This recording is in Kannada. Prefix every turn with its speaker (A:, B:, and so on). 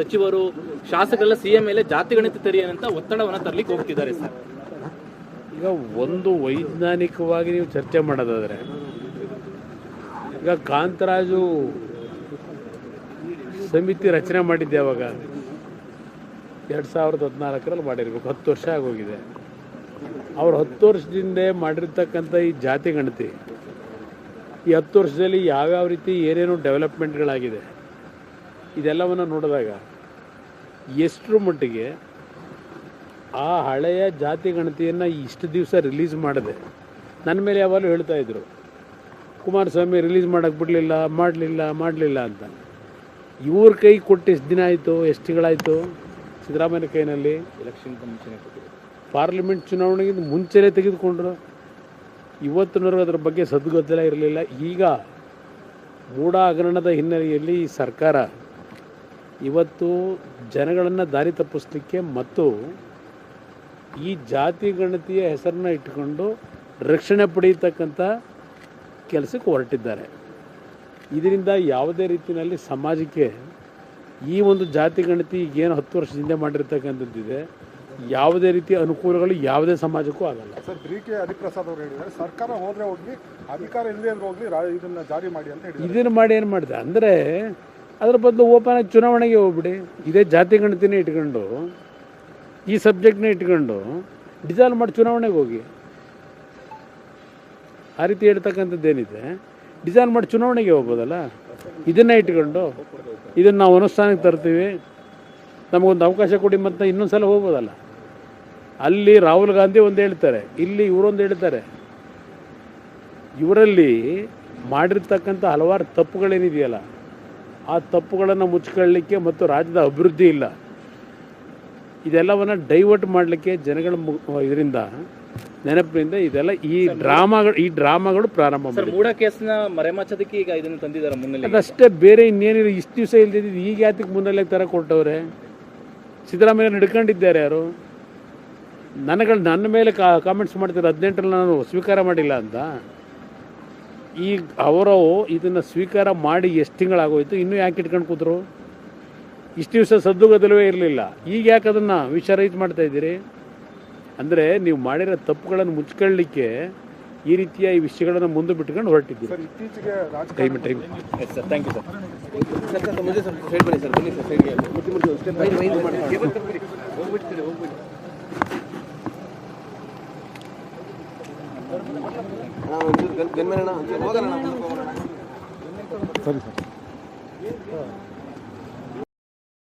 A: ಸಚಿವರು, ಶಾಸಕರೆಲ್ಲ ಸಿಎಂ ಮೇಲೆ ಜಾತಿ ಗಣಿತ ತೆರೆಯಂತ ಒತ್ತಡವನ್ನು ತರಲಿಕ್ಕೆ ಹೋಗ್ತಿದ್ದಾರೆ ಸರ್.
B: ಈಗ ಒಂದು ವೈಜ್ಞಾನಿಕವಾಗಿ ನೀವು ಚರ್ಚೆ ಮಾಡೋದಾದರೆ, ಈಗ ಕಾಂತರಾಜು ಸಮಿತಿ ರಚನೆ ಮಾಡಿದ್ದೆ ಅವಾಗ. ಎರಡು ಸಾವಿರದ ಹದಿನಾಲ್ಕರಲ್ಲಿ ಮಾಡಿರ್ಬೇಕು. ಹತ್ತು ವರ್ಷ ಆಗೋಗಿದೆ. ಅವ್ರು ಹತ್ತು ವರ್ಷದಿಂದ ಮಾಡಿರ್ತಕ್ಕಂಥ ಈ ಜಾತಿ ಗಣತಿ, ಈ ಹತ್ತು ವರ್ಷದಲ್ಲಿ ಯಾವ್ಯಾವ ರೀತಿ ಏನೇನು ಡೆವಲಪ್ಮೆಂಟ್ಗಳಾಗಿದೆ ಇದೆಲ್ಲವನ್ನು ನೋಡಿದಾಗ ಎಷ್ಟರ ಮಟ್ಟಿಗೆ ಆ ಹಳೆಯ ಜಾತಿ ಗಣತಿಯನ್ನು ಇಷ್ಟು ದಿವಸ ರಿಲೀಸ್ ಮಾಡಿದೆ. ನನ್ನ ಮೇಲೆ ಯಾವಾಗಲೂ ಹೇಳ್ತಾ ಇದ್ರು ಕುಮಾರಸ್ವಾಮಿ ರಿಲೀಸ್ ಮಾಡೋಕ್ಕೆ ಬಿಡಲಿಲ್ಲ ಮಾಡಲಿಲ್ಲ ಮಾಡಲಿಲ್ಲ ಅಂತ. ಇವ್ರ ಕೈ ಕೊಟ್ಟು ಎಷ್ಟು ದಿನ ಆಯಿತು ಎಷ್ಟು ತಿಂಗಳಾಯಿತು ಸಿದ್ದರಾಮಯ್ಯ ಕೈನಲ್ಲಿ?
A: ಎಲೆಕ್ಷನ್ ಕಮಿಷನ್
B: ಪಾರ್ಲಿಮೆಂಟ್ ಚುನಾವಣೆಗಿಂತ ಮುಂಚೆನೇ ತೆಗೆದುಕೊಂಡ್ರು. ಇವತ್ತಿನವರೆಗೂ ಅದರ ಬಗ್ಗೆ ಸದ್ಗೊತ್ತಲ ಇರಲಿಲ್ಲ. ಈಗ ಮೂಢ ಹಗರಣದ ಹಿನ್ನೆಲೆಯಲ್ಲಿ ಈ ಸರ್ಕಾರ ಇವತ್ತು ಜನಗಳನ್ನು ದಾರಿ ತಪ್ಪಿಸ್ಲಿಕ್ಕೆ ಮತ್ತು ಈ ಜಾತಿ ಗಣತಿಯ ಹೆಸರನ್ನ ಇಟ್ಟುಕೊಂಡು ರಕ್ಷಣೆ ಪಡೆಯತಕ್ಕಂಥ ಕೆಲಸಕ್ಕೆ ಹೊರಟಿದ್ದಾರೆ. ಇದರಿಂದ ಯಾವುದೇ ರೀತಿಯಲ್ಲಿ ಸಮಾಜಕ್ಕೆ ಈ ಒಂದು ಜಾತಿ ಗಣತಿ ಈಗೇನು ಹತ್ತು ವರ್ಷದಿಂದ ಮಾಡಿರ್ತಕ್ಕಂಥದ್ದಿದೆ. ಯಾವುದೇ ರೀತಿಯ ಅನುಕೂಲಗಳು ಯಾವುದೇ ಸಮಾಜಕ್ಕೂ ಆಗಲ್ಲ.
C: ಸರ್ ಬಿ ಕೆ ಹರಿಪ್ರಸಾದ್ ಅವರು ಹೇಳಿದ್ದಾರೆ ಸರ್ಕಾರ ಹೋದ್ರೆ ಹೋಗ್ಲಿ ಅಧಿಕಾರ ಇಲ್ಲದೆ ರಾ- ಇದನ್ನ ಜಾರಿ ಮಾಡಿ ಅಂತ ಹೇಳಿ
B: ಇದನ್ನು ಮಾಡಿ ಏನು ಮಾಡಿದೆ? ಅಂದರೆ ಅದರ ಬದಲು ಓಪನ್ ಆಗಿ ಚುನಾವಣೆಗೆ ಹೋಗ್ಬಿಡಿ. ಇದೇ ಜಾತಿ ಗಣತಿನೇ ಇಟ್ಕೊಂಡು, ಈ ಸಬ್ಜೆಕ್ಟ್ನೇ ಇಟ್ಕೊಂಡು ಡಿಸಾಲ್ವ್ ಮಾಡಿ ಚುನಾವಣೆಗೆ ಹೋಗಿ. ಆ ರೀತಿ ಹೇಳ್ತಕ್ಕಂಥದ್ದೇನಿದೆ? ಡಿಸಾಲ್ವ್ ಮಾಡಿ ಚುನಾವಣೆಗೆ ಹೋಗ್ಬೋದಲ್ಲ? ಇದನ್ನೇ ಇಟ್ಕೊಂಡು, ಇದನ್ನು ನಾವು ಅನುಷ್ಠಾನಕ್ಕೆ ತರ್ತೀವಿ. ನಮಗೊಂದು ಅವಕಾಶ ಕೊಡಿ ಮತ್ತು ಇನ್ನೊಂದು ಸಲ ಹೋಗ್ಬೋದಲ್ಲ? ಅಲ್ಲಿ ರಾಹುಲ್ ಗಾಂಧಿ ಒಂದು ಹೇಳ್ತಾರೆ, ಇಲ್ಲಿ ಇವರೊಂದು ಹೇಳ್ತಾರೆ. ಇವರಲ್ಲಿ ಮಾಡಿರ್ತಕ್ಕಂಥ ಹಲವಾರು ತಪ್ಪುಗಳೇನಿದೆಯಲ್ಲ ಆ ತಪ್ಪುಗಳನ್ನು ಮುಚ್ಕೊಳ್ಳಿಕ್ಕೆ ಮತ್ತು ರಾಜ್ಯದ ಅಭಿವೃದ್ಧಿ ಇಲ್ಲ. ಇದೆಲ್ಲವನ್ನು ಡೈವರ್ಟ್ ಮಾಡಲಿಕ್ಕೆ ಜನಗಳ ಇದರಿಂದ ನೆನಪಿನಿಂದ ಇದೆಲ್ಲ ಈ ಡ್ರಾಮಾಗಳು ಈ ಡ್ರಾಮಾಗಳು ಪ್ರಾರಂಭ
A: ಕೇಸ್ನ ಮರೆಮಾಚೋದಕ್ಕೆ ಈಗ ಇದನ್ನು ತಂದಿದ್ದಾರೆ ಮುನ್ನೆಲೆ
B: ಅದಷ್ಟೇ ಬೇರೆ ಇನ್ನೇನಿಲ್ಲ. ಇಷ್ಟು ದಿವಸ ಇಲ್ದಿದ್ದು ಈಗ ಯಾತಕ್ಕೆ ಮುನ್ನೆಲೆ ತರ ಕೊಟ್ಟವ್ರೆ? ಸಿದ್ದರಾಮಯ್ಯ ಹಿಡ್ಕೊಂಡಿದ್ದಾರೆ ಯಾರು? ನನಗಳು ನನ್ನ ಮೇಲೆ ಕಾಮೆಂಟ್ಸ್ ಮಾಡ್ತಾರೆ ಹದಿನೆಂಟರಲ್ಲಿ ನಾನು ಸ್ವೀಕಾರ ಮಾಡಿಲ್ಲ ಅಂತ. ಈಗ ಅವರು ಇದನ್ನು ಸ್ವೀಕಾರ ಮಾಡಿ ಎಷ್ಟು ತಿಂಗಳಾಗೋಯ್ತು? ಇನ್ನೂ ಯಾಕೆ ಇಟ್ಕೊಂಡು ಕೂತರು? ಇಷ್ಟು ದಿವಸ ಸದ್ದುಗದಲವೇ ಇರಲಿಲ್ಲ. ಈಗ ಯಾಕೆ ಅದನ್ನು ವಿಚಾರೈತ್ ಮಾಡ್ತಾ ಇದ್ದೀರಿ? ಅಂದರೆ ನೀವು ಮಾಡಿರೋ ತಪ್ಪುಗಳನ್ನು ಮುಚ್ಕೊಳ್ಳಿಕ್ಕೆ ಈ ರೀತಿಯ ಈ ವಿಷಯಗಳನ್ನು ಮುಂದೆ ಬಿಟ್ಕೊಂಡು ಹೊರಟಿದ್ದೀರಿ.
C: ಸರ್ ಇತ್ತೀಚೆಗೆ ರಾಜಕಾರಣ
B: time time
A: yes sir thank you sir sir sir ಮುಂದೆ ಸರ್ ಸೈಡ್ ಬನ್ನಿ ಸರ್ ಬನ್ನಿ ಸರ್ ಸೈಡ್ಗೆ ಮುಟ್ಟಿ ಮುಟ್ಟಿ ಸ್ಟೆಪ್ ವೈಡ್ ವೈಡ್ ಮಾಡಿ ಹೋಗ್ಬಿಡ್ತೀರಿ ಹೋಗ್ಬಿಡಿ
C: ಸರಿ ಸರ್